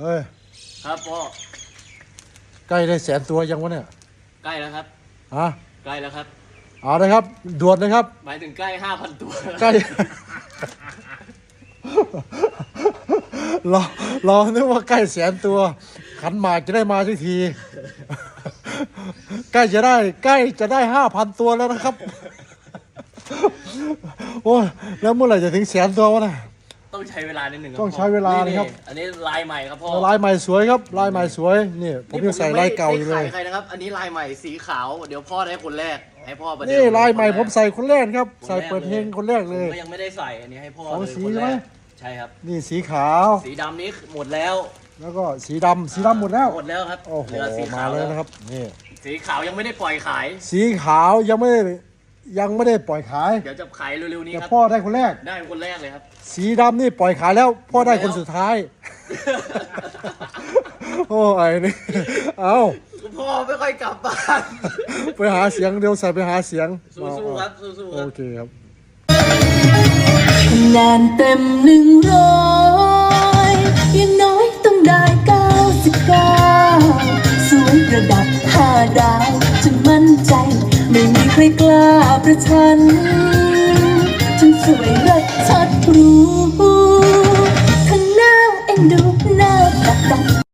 เฮ้ยครับพ่อใกล้ได้แสนตัวยังวะเนี่ยใกล้แล้วครับฮะใกล้แล้วครับเอาเลยครับด่วนนะครับ หมายถึงใกล้ห้าพันตัวใกล้รอรอนึกว่าใกล้แสนตัว ขันหมากจะได้มาสักที ใกล้จะได้ ใกล้จะได้ห้าพันตัวแล้วนะครับ โอ้ยแล้วเมื่อไหร่จะถึงแสนตัววะนะ ต้องใช้เวลานิดหนึ่งครับต้องใช้เวลานะครับ อันนี้ลายใหม่ครับพ่อลายใหม่สวยครับลายใหม่สวยนี่ผมยังใส่ลายเก่าอยู่เลยนี่ผมงไม่ได้ขใครนะครับอันนี้ลายใหม่สีขาวเดี๋ยวพ่อได้คนแรกให้พ่อประเดินี่ลายใหม่คนแรกผมใส่คนแรกครับ ใส่เปิดเพลงคนแรกเลยผมก็ยังไม่ได้ใส่อันนี้ให้พ่อสองเลยสีคนใช่แรไหมกใช่ครับนี่สีขาว สีดำนี้หมดแล้ว แล้วก็สีดำสีดำหมดแล้วหมดแล้วครับโอ้โหเหลือสีมาขาวเลยนะครับนี่สีขาวยังไม่ได้ปล่อยขาย สีขาวยังไม่ได้ ยังไม่ได้ปล่อยขายเดี๋ยวจะขายเร็วๆนี้แต่ครับ พ่อได้คนแรก ได้เป็นคนแรกเลยครับ สีดำนี่ปล่อยขายแล้ว พ่อได้คนสุดท้าย โอ้ไอ้นี่เอาพ่อไม่ค่อยกลับบ้าน ไปหาเสียงเดี๋ยวใส่ไปหาเสียงสู้ๆครับ สู้ๆคโอรับเคครับ คะแนนเต็มหนึ่งร้อยยังน้อยต้องได้เก้าสิบเก้าสูงระดับห้าดาวจนมั่นใจ ไม่มีใครกล้าประชันฉันสวยเลิศชัดรู้